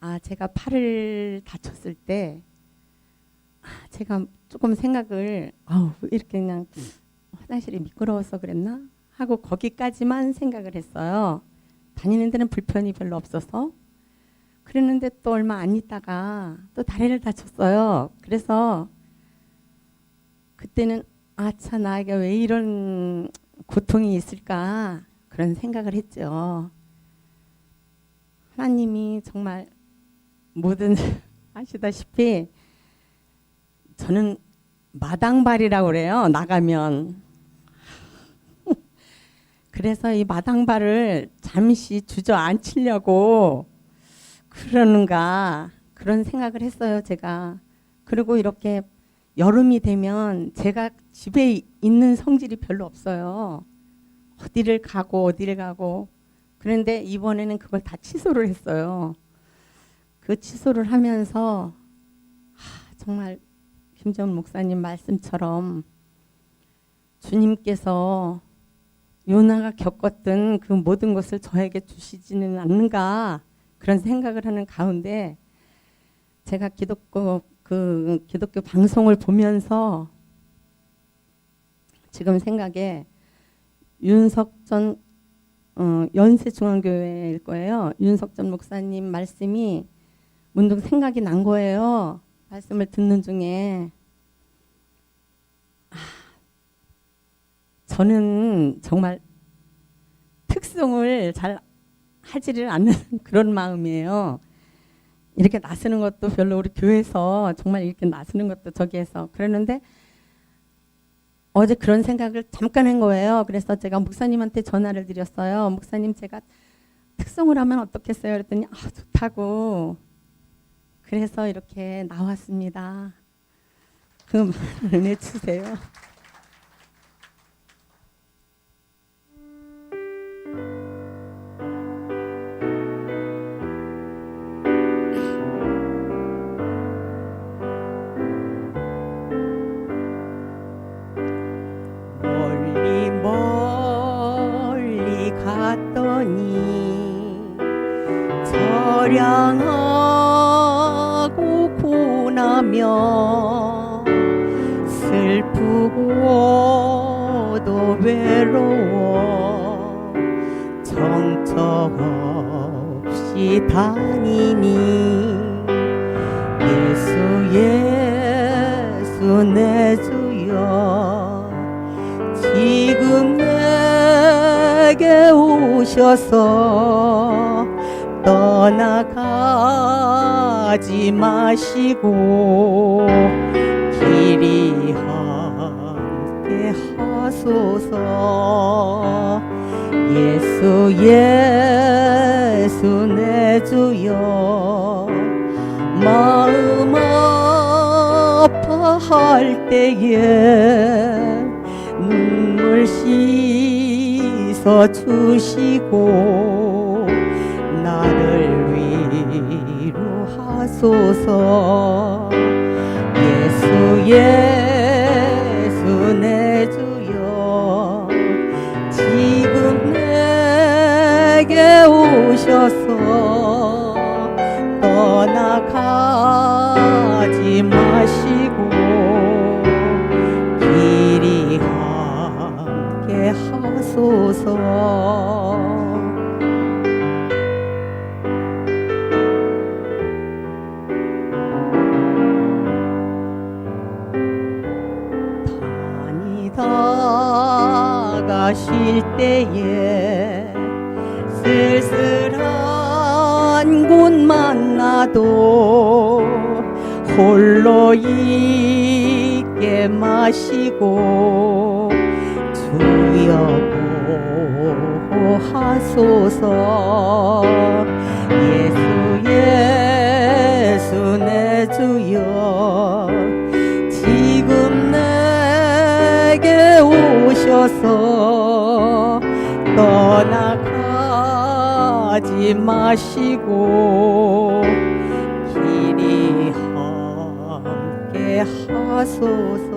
아, 제가 팔을 다쳤을 때, 아, 제가 조금 생각을, 아우, 이렇게 그냥 화장실이 미끄러워서 그랬나? 하고 거기까지만 생각을 했어요. 다니는 데는 불편이 별로 없어서. 그랬는데 또 얼마 안 있다가 또 다리를 다쳤어요. 그래서 그때는 아차 나에게 왜 이런 고통이 있을까 그런 생각을 했죠. 하나님이 정말 모든 아시다시피 저는 마당발이라고 그래요. 나가면 그래서 이 마당발을 잠시 주저앉히려고 그러는가 그런 생각을 했어요. 제가 그리고 이렇게 여름이 되면 제가 집에 있는 성질이 별로 없어요. 어디를 가고 어디를 가고 그런데 이번에는 그걸 다 취소를 했어요. 그 취소를 하면서 하, 정말 김정 목사님 말씀처럼 주님께서 요나가 겪었던 그 모든 것을 저에게 주시지는 않는가 그런 생각을 하는 가운데 제가 기독교 그 기독교 방송을 보면서 지금 생각에 윤석 전 어, 연세중앙교회일 거예요. 윤석 전 목사님 말씀이 문득 생각이 난 거예요. 말씀을 듣는 중에 아, 저는 정말 특성을 잘 하지를 않는 그런 마음이에요. 이렇게 나서는 것도 별로 우리 교회에서 정말 이렇게 나서는 것도 저기에서 그러는데 어제 그런 생각을 잠깐 한 거예요. 그래서 제가 목사님한테 전화를 드렸어요. 목사님 제가 특성을 하면 어떻겠어요? 그랬더니 아 좋다고. 그래서 이렇게 나왔습니다. 그 멀리 갔더니 저량하고 고나며 슬프고도 외로워 정처 없이 다니니 예수 예수 내 주여 지금 내게 오셔서 떠나가 지 마시고 길이 함께 하소서. 예수 예수 내 주여. 마음 아파할 때에 눈물 씻어 주시고 위로하소서 예수 예수 내 주여. 지금 내게 오셔서 떠나가지 마시고 길이 함께 하소서 쉴 때에 쓸쓸한 곳 만 나도 홀로 있게 마시고 주여 보호하소서. 예수 떠나가지 마시고 길이 함께 하소서